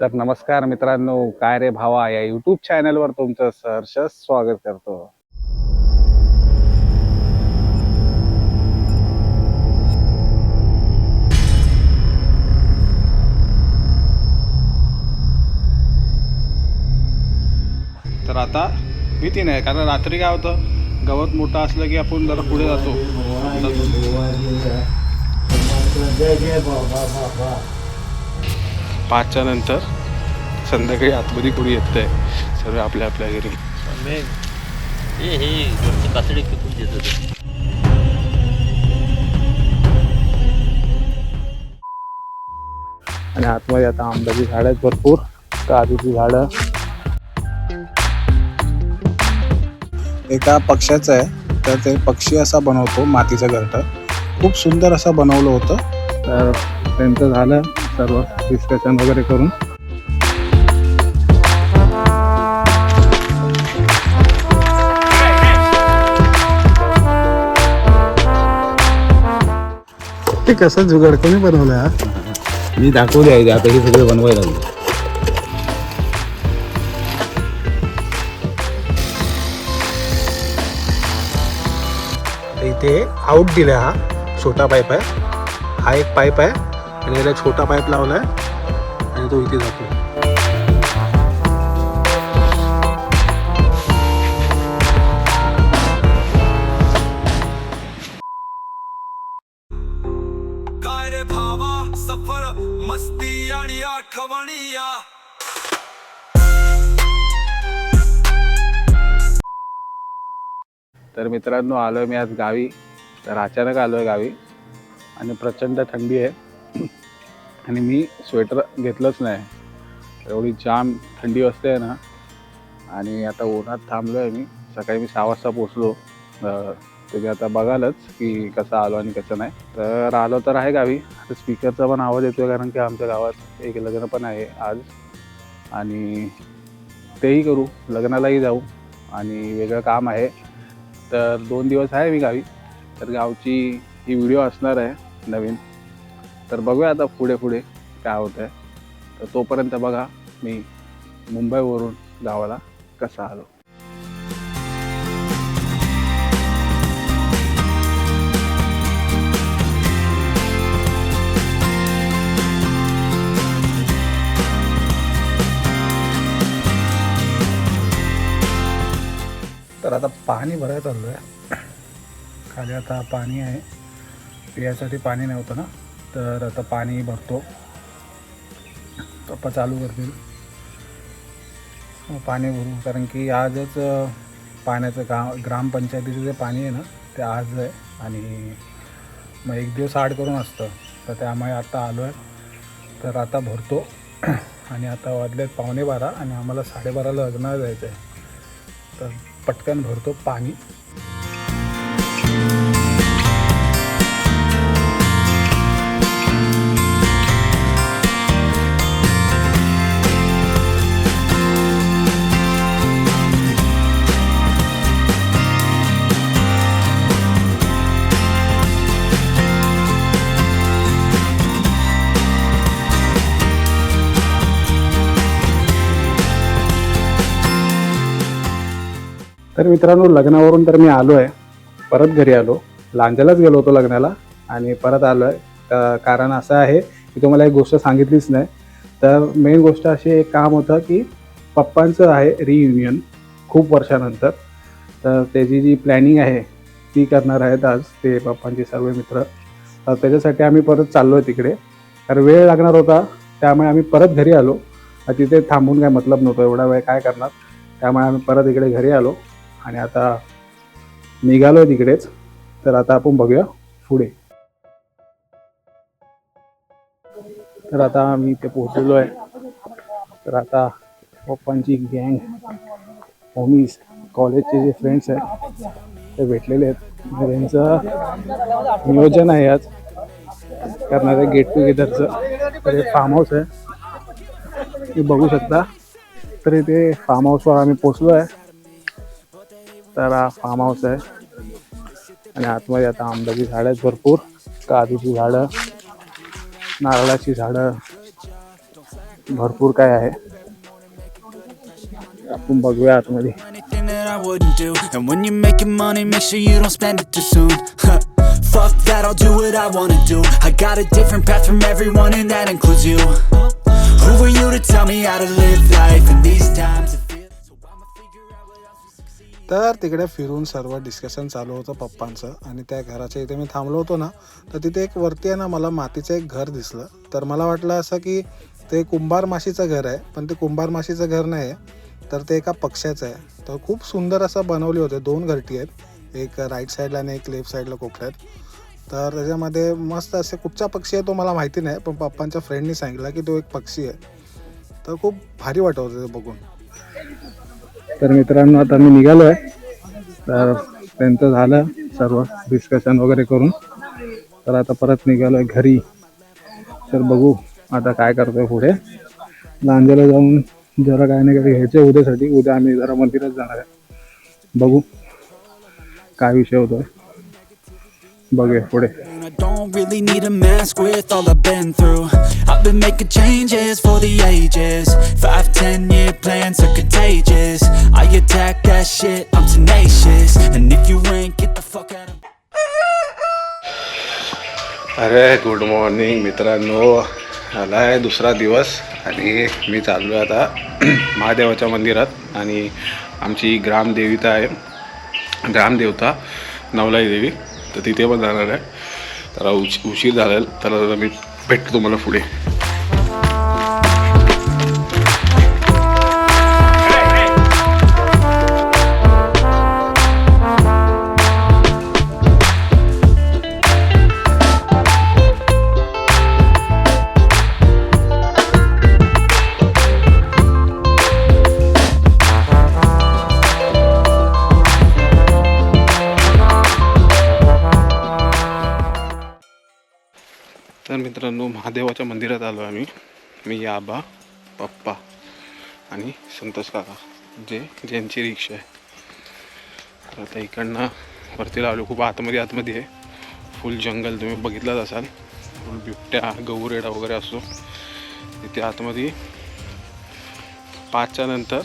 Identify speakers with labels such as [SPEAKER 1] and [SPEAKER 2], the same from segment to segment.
[SPEAKER 1] तर नमस्कार मित्रांनो काय रे भावा या युट्यूब चॅनलवर तुमचं सहर्ष स्वागत करतो. तर आता भीती नाही कारण रात्री काय होतं गवत मोठं असलं की आपण जरा पुढे जातो. पाचच्या नंतर संध्याकाळी आतमध्ये कोणी येत आहे सर्व आपल्या आपल्या घरी. आणि आतमध्ये आता आंब्याची झाडं आहेत भरपूर. काजूची झाडं. एका पक्ष्याचं आहे. तर ते पक्षी असा बनवतो मातीचं घरटं. खूप सुंदर असं बनवलं होतं. तर त्यांचं झालं. सर्व डिस्कशन वगैरे करून. ते कसं जुगाड कोणी बनवलं हा?
[SPEAKER 2] मी दाखवले आहे आता हे सगळे बनवायला लागले.
[SPEAKER 1] इथे आउट दिलाय हा छोटा पाईप आहे. हा एक पाईप आहे. आणि याला छोटा पाईप लावलाय आणि तो इथे जातो
[SPEAKER 3] सफर मस्ती आणि आठवणी
[SPEAKER 1] तर मित्रांनो आलोय मी आज गावी. तर अचानक आलोय गावी. आणि प्रचंड थंडी आहे. आणि मी स्वेटर घेतलंच नाही. एवढी जाम थंडी असते ना आणि आता उन्हात थांबलो आहे मी. सकाळी मी सहा वाजता पोचलो तुम्ही आता बघालच की कसं आलो आणि कसं नाही. तर आलो तर आहे गावी. आता स्पीकरचा पण आवाज येतो आहे कारण की आमच्या गावात एक लग्न पण आहे आज. आणि तेही करू. लग्नालाही जाऊ. आणि वेगळं काम आहे. तर दोन दिवस आहे मी गावी. तर गावची ही व्हिडिओ असणार आहे नवीन. तर बघूया आता पुढे पुढे काय होतं आहे तर तोपर्यंत बघा मी मुंबईवरून गावाला कसा आलो. तर आता पाणी भरायला चाललो आहे खाली आता पाणी आहे. पिण्यासाठी पाणी नव्हतं ना? तर आता पाणी भरतो. पप्पा चालू करतील. पाणी भरू कारण की आजच पाण्याचं गा ग्रामपंचायतीचं जे पाणी आहे ना ते आज आहे आणि मग एक दिवस आड करून असतं. तर त्यामुळे आत्ता आलो आहे. तर आता भरतो. आणि आता वाजलेत पावणे बारा आणि आम्हाला साडेबाराला लग्नाला जायचं आहे. तर पटकन भरतो पाणी. तर मित्रांनो लग्नावरून तर मी आलो आहे परत घरी आलो. लांजालाच गेलो होतो लग्नाला आणि परत आलो आहे कारण असं आहे की तुम्हाला एक गोष्ट सांगितलीच नाही. तर मेन गोष्ट अशी एक काम होतं की पप्पांचं आहे रियुनियन खूप वर्षानंतर. तर त्याची जी प्लॅनिंग आहे ती करणार आहेत आज ते पप्पांचे सर्व मित्र. तर त्याच्यासाठी आम्ही परत चाललो आहे तिकडे. तर वेळ लागणार होता त्यामुळे आम्ही परत घरी आलो. तिथे थांबून काय मतलब नव्हतं एवढा वेळ काय करणार? त्यामुळे आम्ही परत इकडे घरी आलो. आणि आता निघालो तिकडेच. तर आता आपण बघूया पुढे. तर आता आम्ही इथे पोहोचलेलो आहे तर आता पप्पांची गँग होमीज कॉलेजचे जे फ्रेंड्स आहेत ते भेटलेले आहेत. त्यांचं नियोजन आहे आज. करणारे गेट टुगेदरचं तर हे फार्म हाऊस आहे. ते बघू शकता. तर इथे फार्म हाऊसवर आम्ही पोचलो आहे तर हा फार्म हाऊस आहे आणि आतमध्ये आता आंब्याची झाडं आहेत भरपूर काजूची झाडं नारळाची झाडं भरपूर काय आहे आपण बघूया आतमध्ये
[SPEAKER 4] Fuck that, I'll do what I wanna do. I got a different path from everyone, and that includes you. Who are you to tell me how to live life in these times?
[SPEAKER 5] तर तिकडे फिरून सर्व discussion चालू होतं पप्पांचं. आणि त्या घराच्या इथे मी थांबलो होतो ना तर तिथे एक वरती आहे ना मला मातीचं एक घर दिसलं. तर मला वाटलं असं की ते कुंभार माशीचं घर आहे पण ते कुंभार माशीचं घर नाही आहे तर ते एका पक्ष्याचं आहे. तर खूप सुंदर असं बनवले होते दोन घरटी आहेत. एक राईट साईडला आणि एक लेफ्ट साईडला कोपऱ्यात. तर त्याच्यामध्ये मस्त असे कुठचा पक्षी आहे तो मला माहिती नाही पण पप्पांच्या फ्रेंडनी सांगितलं की तो एक पक्षी आहे. तर खूप भारी वाटत होतं ते बघून.
[SPEAKER 1] तर मित्रांनो आता मी निघालो आहे तर त्यांचं झालं सर्व डिस्कशन वगैरे करून. तर आता परत निघालो आहे घरी. तर बघू आता काय करतोय पुढे. लांजेला जाऊन जरा काय नाही काही घ्यायचं आहे उद्यासाठी. उद्या आम्ही जरा मंदिरात जाणार आहे. बघू काय विषय होतोय. बघूया पुढे
[SPEAKER 4] And I don't really need a mask with all I've been through. I've been making changes for the ages. Five, ten year plans are contagious. I attack that shit, I'm tenacious. And if you ain't, get the fuck out of
[SPEAKER 1] अरे good morning मित्रांनो आला आहे दुसरा दिवस आणि मी चाललो आहे आता महादेवाच्या मंदिरात आणि आमची ग्रामदेवता आहे ग्रामदेवता नवलाई देवी तर तिथे पण जाणार आहे. तर उश उशीर झाला तर मी भेटतो तुम्हाला पुढे. मित्रांनो महादेवाच्या मंदिरात आलो आम्ही. मी आबा पप्पा आणि संतोष काका जे ज्यांची रिक्षा आहे. तर आता इकडनं वरती लावलो खूप आतमध्ये आतमध्ये आहे. फुल जंगल तुम्ही बघितलंच असाल. फुल बिबट्या गौरेडा वगैरे असतो तिथे आतमध्ये पाचच्या नंतर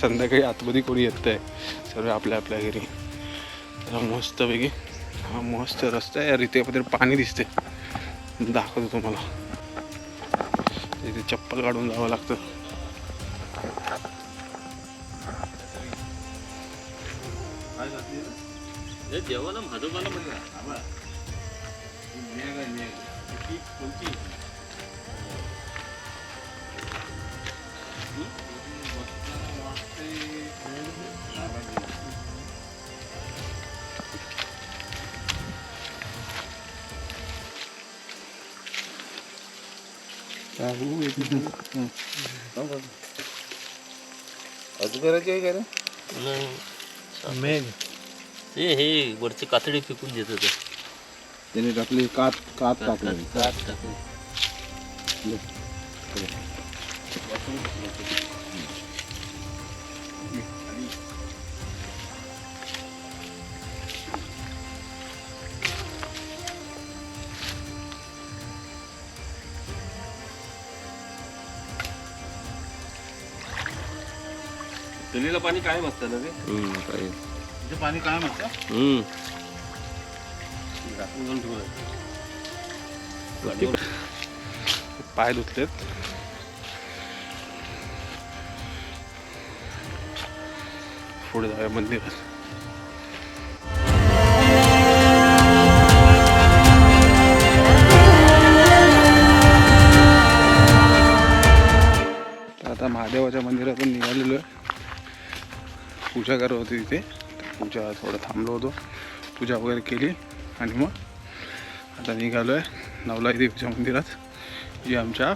[SPEAKER 1] संध्याकाळी आतमध्ये कोणी येत आहे सर्व आपल्या आपल्या घरी. तर मस्तपैकी हा मस्त रस्ता आहे. रितेमध्ये पाणी दिसते दाखवतो तुम्हाला. इथे चप्पल काढून जावं लागतं.
[SPEAKER 3] हे देवाला महादेवाला म्हणजे
[SPEAKER 2] अजून आहे का रे?
[SPEAKER 3] मेघ. हे हे वरची कातडी फेकून देत होते
[SPEAKER 2] त्याने टाकली कात कात टाकली.
[SPEAKER 3] कात टाकून.
[SPEAKER 2] दिल्लीला पाणी कायम असतं ना रे इथे पाणी कायम असतं?
[SPEAKER 3] हम्म.
[SPEAKER 1] पाय धुतलेत पुढे जाऊया मंदिरात. आता महादेवाच्या मंदिरातून निघालेलो आहे. पूजा करत होती तिथे पूजा थोडं थांबलो होतो पूजा वगैरे केली आणि मग आता निघालो आहे नवलाई देवीच्या मंदिरात जी आमच्या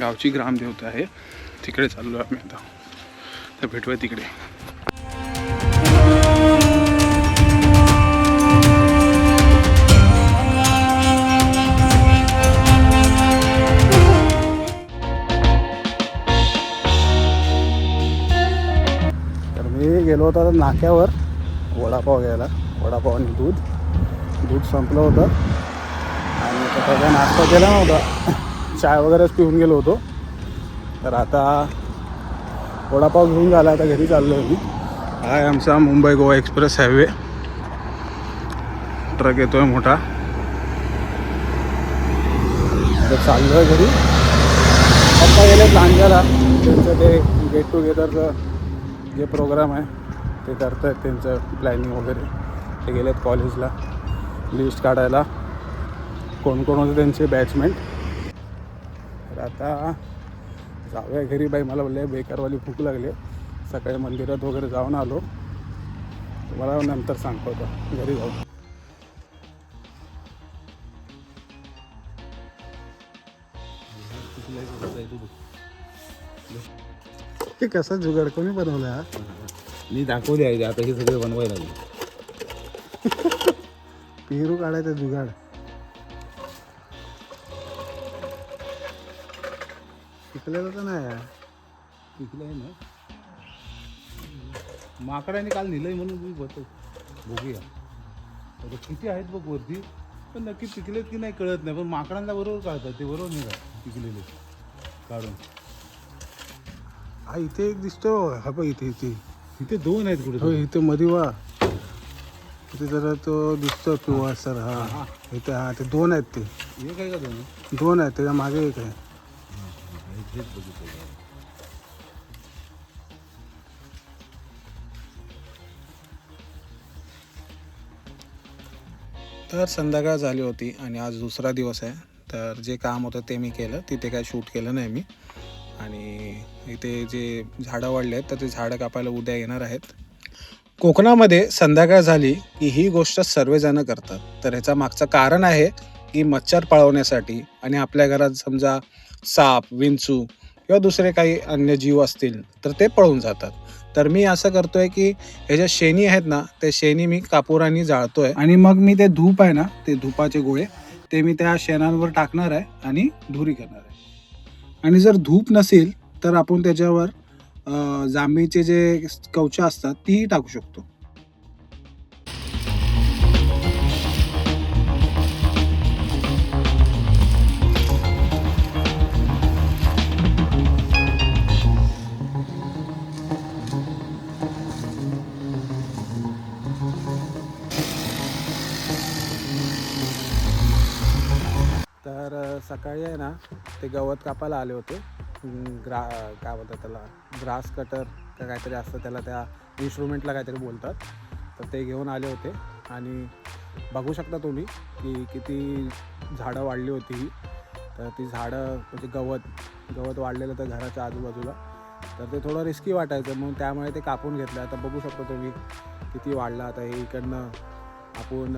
[SPEAKER 1] गावची ग्रामदेवता आहे तिकडे चाललो आहे आम्ही आता। तर भेटूया तिकडे। गेलो होतो आता नाक्यावर वडापाव घ्यायला. वडापाव आणि दूध. दूध संपलं होतं. आणि आता सगळा नाश्ता केला नव्हता. चाय वगैरेच पिऊन गेलो होतो. तर आता वडापाव घेऊन झाला. आता घरी चाललो आहे मी. हाय आमचा Mumbai Goa express highway. Truck येतो आहे मोठा. आता चाललो आहे घरी. पप्पा गेले लांजाला त्यांचं ते गेट टुगेदरचं जे प्रोग्राम आहे. ते करत आहेत त्यांचं प्लॅनिंग वगैरे. ते गेले आहेत कॉलेजला लिस्ट काढायला. कोण कोण होते त्यांचे बॅचमेंट तर आता जाऊया घरी. बाई मला बोलले बेकारवाली भूक लागली सकाळी मंदिरात वगैरे जाऊन आलो. तुम्हाला नंतर सांगतो. आता घरी जाऊन ते कसा जुगाड? कोणी बनवला
[SPEAKER 6] मी दाखवले आहे आता हे सगळे बनवायला लागले.
[SPEAKER 1] पेरू काढायचा जुगाड. पिकलेलं तर नाही.
[SPEAKER 6] पिकलं आहे ना. माकडाने काल नेलंय म्हणून मी बघतो बघूया. आता किती आहेत बघ वरती पण नक्की पिकलेत की नाही कळत नाही पण माकडांना बरोबर कळतात ते बरोबर नाही का पिकलेले. काढून.
[SPEAKER 1] हा इथे एक दिसतो हा बघ इथे इथे.
[SPEAKER 6] इथे दोन आहेत कुठे?
[SPEAKER 1] हो इथे मध्ये वा. इथे जरा तो दिसतो पिवळा सर हा. इथे हा ते दोन आहेत ते.
[SPEAKER 6] हे काय का दोन?
[SPEAKER 1] दोन आहेत त्याच्यामागे एक आहे.
[SPEAKER 6] बघितलं
[SPEAKER 1] तर संध्याकाळ झाली होती आणि आज दुसरा दिवस आहे. तर जे काम होतं ते मी केलं तिथे काय शूट केलं नाही मी. आणि इथे जे झाडं वाढले आहेत तर ते झाडं कापायला उद्या येणार आहेत. कोकणामध्ये संध्याकाळ झाली की ही गोष्ट सर्वजण करतात. तर ह्याचा मागचं कारण आहे की मच्छर पळवण्यासाठी आणि आपल्या घरात समजा साप विंचू किंवा दुसरे काही अन्य जीव असतील तर ते पळून जातात. तर मी असं करतोय की हे ज्या शेणी आहेत ना ते शेणी मी कापुराने जाळतोय आणि मग मी ते धूप आहे ना ते धुपाचे गोळे ते मी त्या शेणांवर टाकणार आहे आणि धुरी करणार आहे. आणि जर धूप नसेल तर आपण त्याच्यावर जांभळीचे जे कवचा असतात तीही टाकू शकतो. तर सकाळी आहे ना ते गवत कापायला आले होते. ग्रा काय बोलतात त्याला ग्रास कटर का काहीतरी असतं त्याला त्या इन्स्ट्रुमेंटला काहीतरी बोलतात. तर ते घेऊन आले होते. आणि बघू शकता तुम्ही की किती झाडं वाढली होती ही. तर ती झाडं म्हणजे गवत गवत वाढलेलं तर घराच्या आजूबाजूला. तर ते थोडं रिस्की वाटायचं. म्हणून त्यामुळे ते कापून घेतलं. आता बघू शकतो तुम्ही किती वाढलं. आता हे इकडनं आपण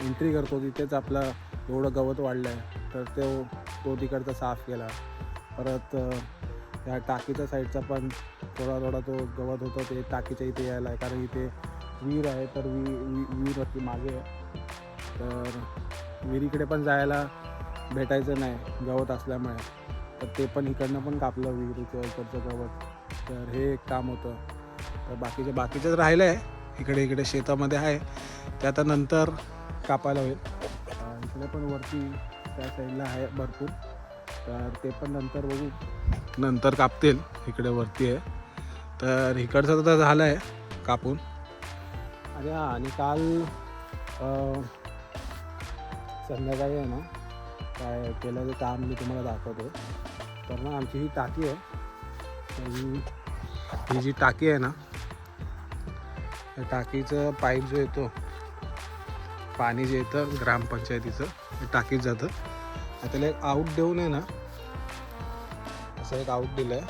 [SPEAKER 1] एंट्री करतो तिथेच आपलं एवढं गवत वाढलं आहे तर तो तो तिकडचा साफ केला. परत अ, या टाकीच्या साईडचा पण थोडा थोडा तो गवत होतं ते टाकीच्या इथे यायला आहे. कारण इथे विहीर आहे तर वि विहीर होती मागे तर विहिरीकडे पण जायला भेटायचं नाही गवत असल्यामुळे. तर ते पण इकडनं पण कापलं विहिरीचं इकडचं गवत. तर हे एक काम होतं. तर बाकीचे बाकीचं राहिलं आहे. इकडे इकडे शेतामध्ये आहे. ते आता नंतर कापायला होईल. इकडे पण वरती त्या साईडला आहे भरपूर. तर ते पण नंतर बघू. नंतर कापतील. इकडे वरती आहे. तर इकडचं तर झालं आहे कापून. आणि हां आणि काल संध्याकाळी आहे ना काय केलं ते काम मी तुम्हाला दाखवतो. तर ना आमची ही टाकी आहे. ही जी टाकी आहे ना त्या टाकीचं पाईप जो येतो पाणी जे येतं ग्रामपंचायतीचं टाकीत जातं. त्याला एक आऊट देऊन आहे ना असं एक आऊट दिलं आहे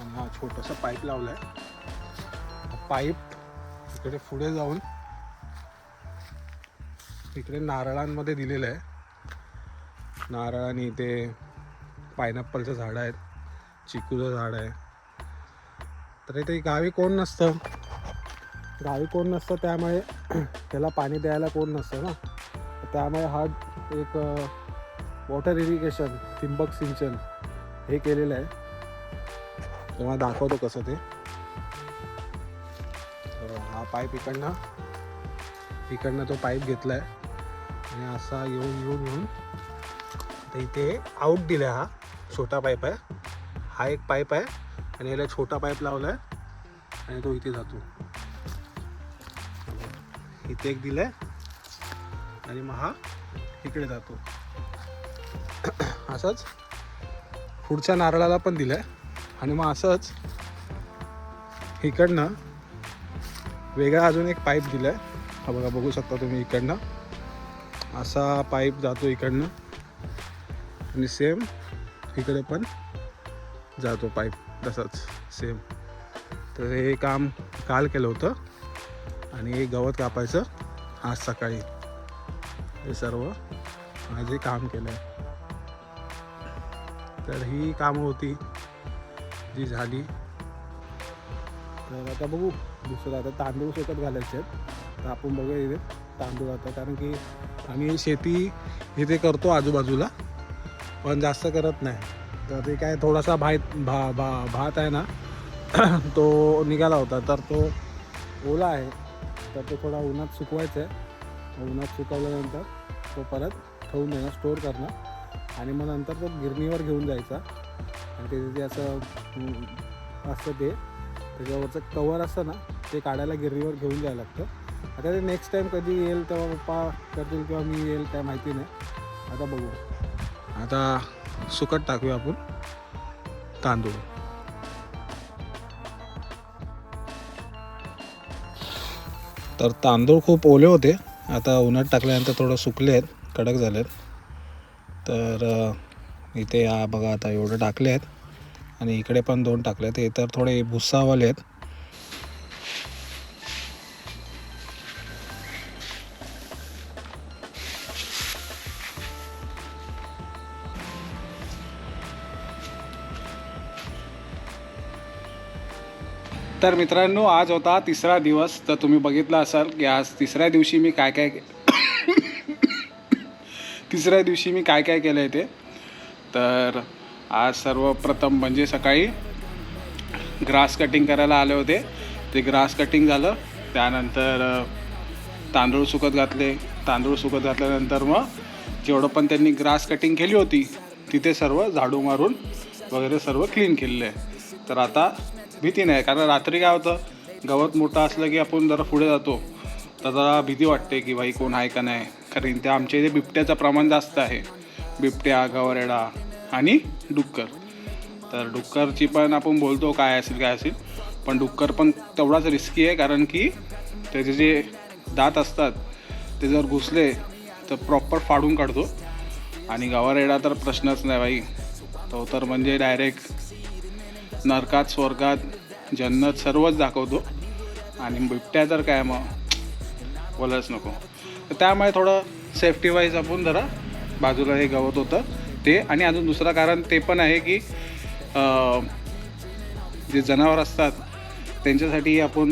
[SPEAKER 1] आणि हा छोटासा पाईप लावला आहे पाईप इकडे पुढे जाऊन इकडे नारळांमध्ये दिलेलं आहे. नारळ आणि इथे पायनॅपलचं झाडं आहेत चिकूचं झाड आहे. तर इथे गावी कोण नसतं? गावी कोण नसतं त्यामुळे त्याला पाणी द्यायला कोण नसतं ना? त्यामुळे हा एक वॉटर इरिगेशन थिंबक सिंचन हे केलेलं आहे. तुम्हाला दाखवतो कसं ते. हा पाईप इकडनं इकडनं तो पाईप घेतला आहे आणि असा येऊन येऊन येऊन तर इथे आऊट दिला हा. छोटा पाईप आहे. हा एक पाईप आहे. आणि याला छोटा पाईप लावला आहे आणि तो इथे जातो. इथे एक दिलाय. आणि मग हा इकडे जातो. असंच पुढच्या नारळाला पण दिलंय. आणि मग असंच इकडनं वेगळा अजून एक पाईप दिलाय. हा बघा बघू शकता तुम्ही इकडनं. असा पाईप जातो इकडनं. आणि सेम इकडे पण जातो पाईप. तसंच सेम तर हे काम काल केलं होतं. आणि हे गवत कापायचं आज सकाळी. हे सर्व माझे काम केलं आहे तर ही कामं होती जी झाली. तर आता बघू दुसरं आता तांदूळ सोबत घालायचे आहेत. तर आपण बघूया इथे तांदूळ आता कारण की आम्ही शेती इथे करतो आजूबाजूला पण जास्त करत नाही. तर ते काय थोडासा भात भा भा भात आहे ना तो निघाला होता. तर तो ओला आहे. तर तो थोडा उन्हात सुकवायचा आहे. उन्हात सुकवल्यानंतर तो परत ठेवून देणार स्टोअर करणार. आणि मग नंतर तो गिरणीवर घेऊन जायचा. आणि ते जे असं असतं ते त्याच्यावरचं कवर असतं ना ते काढायला गिरणीवर घेऊन जायला लागतं. आता ते नेक्स्ट टाईम कधी येईल तेव्हा पप्पा करतील किंवा मी येईल काय माहिती नाही. आता बघू. आता सुकट टाकूया आपण. तांदूळ. तर तांदूळ खूप ओले होते. आता उन्हात टाकल्यानंतर थोडं सुकले आहेत कडक झाले आहेत तर इथे हा बघा आता एवढं टाकले आहेत आणि इकडे पण दोन टाकले आहेत हे तर थोडे भुसावाले आहेत तर मित्रांनो आज होता तिसरा दिवस. तर तुम्ही बघितलं असाल की आज तिसऱ्या दिवशी मी काय काय तिसऱ्या दिवशी मी काय काय केलं आहे ते. तर आज सर्वप्रथम म्हणजे सकाळी ग्रास कटिंग करायला आले होते. ते ग्रास कटिंग झालं. त्यानंतर तांदूळ सुकत घातले. तांदूळ सुकत घातल्यानंतर मग जेवढं पण त्यांनी ग्रास कटिंग केली होती तिथे सर्व झाडू मारून वगैरे सर्व क्लीन केलेलं. आहे तर आता भीती नाही कारण रात्री काय होतं गवत मोठं असलं की आपण जरा पुढे जातो. तर जरा भीती वाटते की भाई कोण आहे का नाही? कारण त्या आमच्या इथे बिबट्याचं प्रमाण जास्त आहे. बिबट्या गवरेडा आणि डुक्कर. तर डुक्करची पण आपण बोलतो काय असेल काय असेल. पण डुक्कर पण तेवढाच रिस्की आहे कारण की त्याचे जे दात असतात ते जर घुसले तर प्रॉपर फाडून काढतो. आणि गवारेडा तर प्रश्नच नाही बाई. तो तर म्हणजे डायरेक्ट नरकात स्वर्गात जन्नत सर्वच दाखवतो. आणि बिबट्या तर काय मग बोलायच नको. तर त्यामुळे थोडं सेफ्टी वाईज आपण जरा बाजूला हे गवत होतं. ते आणि अजून दुसरं कारण ते पण आहे की जे जनावर असतात त्यांच्यासाठी आपण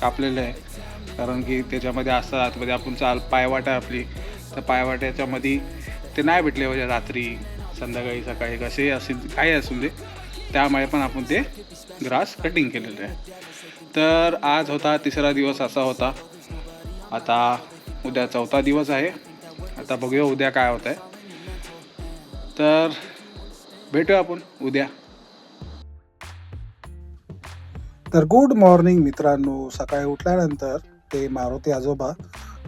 [SPEAKER 1] कापलेलं आहे. कारण की त्याच्यामध्ये असतात आतमध्ये आपण चाल पायवाटा आपली. तर पायवाट्याच्यामध्ये ते नाही भेटले म्हणजे रात्री संध्याकाळी सकाळी कसे असेल काही असून दे. त्यामुळे पण आपण ते ग्रास कटिंग केलेलं आहे. तर आज होता तिसरा दिवस असा होता. आता उद्या चौथा दिवस आहे. आता बघूया उद्या काय होत आहे तर भेटूया आपण उद्या. तर गुड मॉर्निंग मित्रांनो. सकाळी उठल्यानंतर ते मारुती आजोबा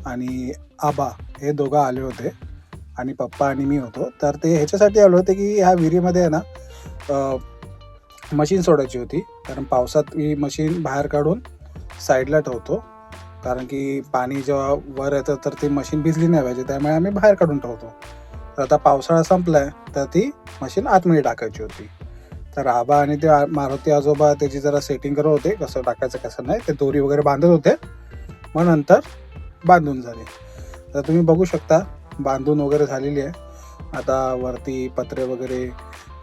[SPEAKER 1] आणि आबा हे दोघं आले होते आणि पप्पा आणि मी होतो. तर ते ह्याच्यासाठी आलो होते की ह्या विहिरीमध्ये आहे ना मशीन सोडायची होती. कारण पावसात मी मशीन बाहेर काढून साईडला ठेवतो. कारण की पाणी जेव्हा वर येतं तर ती मशीन भिजली नाही पाहिजे. त्यामुळे आम्ही बाहेर काढून ठेवतो. तर आता पावसाळा संपलाय तर ती मशीन आतमध्ये टाकायची होती. तर आबा आणि ते मारुती आजोबा त्याची जरा सेटिंग करत होते. कसं टाकायचं कसं नाही. ते दोरी वगैरे बांधत होते. मग नंतर बांधून झाले. तर तुम्ही बघू शकता बांधून वगैरे झालेली आहे. आता वरती पत्रे वगैरे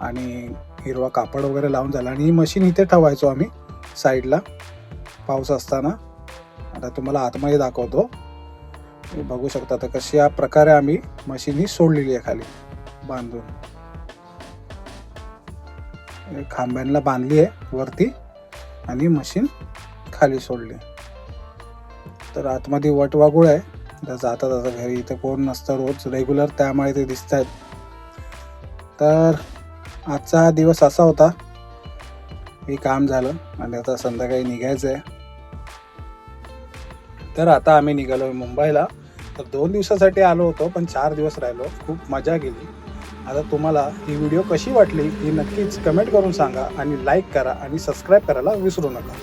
[SPEAKER 1] आणि हिरवा कापड वगैरे लावून झाला. आणि ही मशीन इथे ठेवायचो आम्ही साईडला पाऊस असताना. आता तुम्हाला आतमध्ये दाखवतो. बघू शकता तर कशा प्रकारे आम्ही मशीन ही सोडलेली आहे खाली. बांधून. खांब्यांना बांधली आहे वरती. आणि मशीन खाली सोडली. तर आतमध्ये वटवागुळ आहे. तर जाता जाता घरी इथं कोण नसतं रोज. रेग्युलर त्यामुळे ते दिसत आहेत तर आजचा दिवस असा होता. हे काम झालं आणि आता संध्याकाळी निघायचं आहे तर आता आम्ही निघालो मुंबईला. तर दोन दिवसासाठी आलो होतो पण चार दिवस राहिलो. खूप मजा गेली. आता तुम्हाला ही व्हिडिओ कशी वाटली ही नक्कीच कमेंट करून सांगा आणि लाईक करा आणि सबस्क्राईब करायला विसरू नका.